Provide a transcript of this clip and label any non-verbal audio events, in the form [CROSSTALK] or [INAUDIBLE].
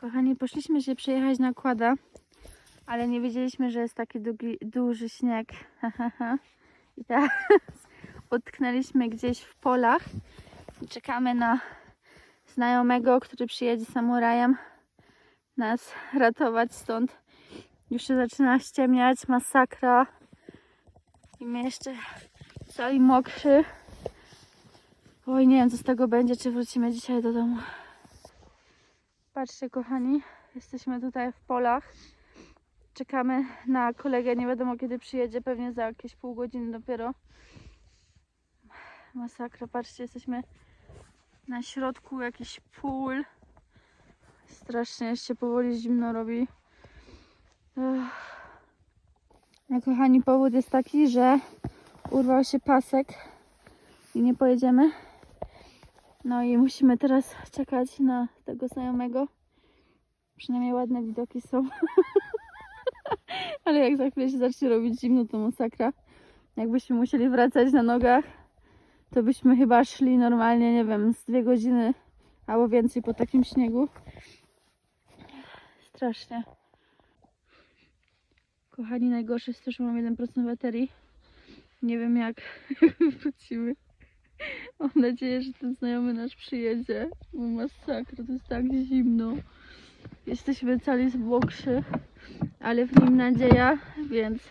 Kochani, poszliśmy się przejechać na kłada, ale nie wiedzieliśmy, że jest taki długi, duży śnieg. [LAUGHS] I teraz [LAUGHS] utknęliśmy gdzieś w polach. i Czekamy na znajomego, który przyjedzie samurajem nas ratować stąd. Już się zaczyna ściemniać, masakra. I my jeszcze cali mokrzy. Oj, nie wiem co z tego będzie, czy wrócimy dzisiaj do domu. Patrzcie kochani, jesteśmy tutaj w polach. Czekamy na kolegę, nie wiadomo kiedy przyjedzie, pewnie za jakieś pół godziny dopiero. Masakra, patrzcie, jesteśmy na środku jakiś pól. Strasznie jeszcze powoli zimno robi. Ech. No, kochani, powód jest taki, że urwał się pasek i nie pojedziemy. No i musimy teraz czekać na tego znajomego. Przynajmniej ładne widoki są. [LAUGHS] Ale jak za chwilę się zacznie robić zimno, to masakra. Jakbyśmy musieli wracać na nogach, to byśmy chyba szli normalnie, nie wiem, z dwie godziny albo więcej po takim śniegu. Strasznie. Kochani, najgorsze jest to, że mam 1% baterii. Nie wiem jak [LAUGHS] wrócimy. [LAUGHS] Mam nadzieję, że ten znajomy nasz przyjedzie. Bo masakra, to jest tak zimno. Jesteśmy cali z ale w nim nadzieja, więc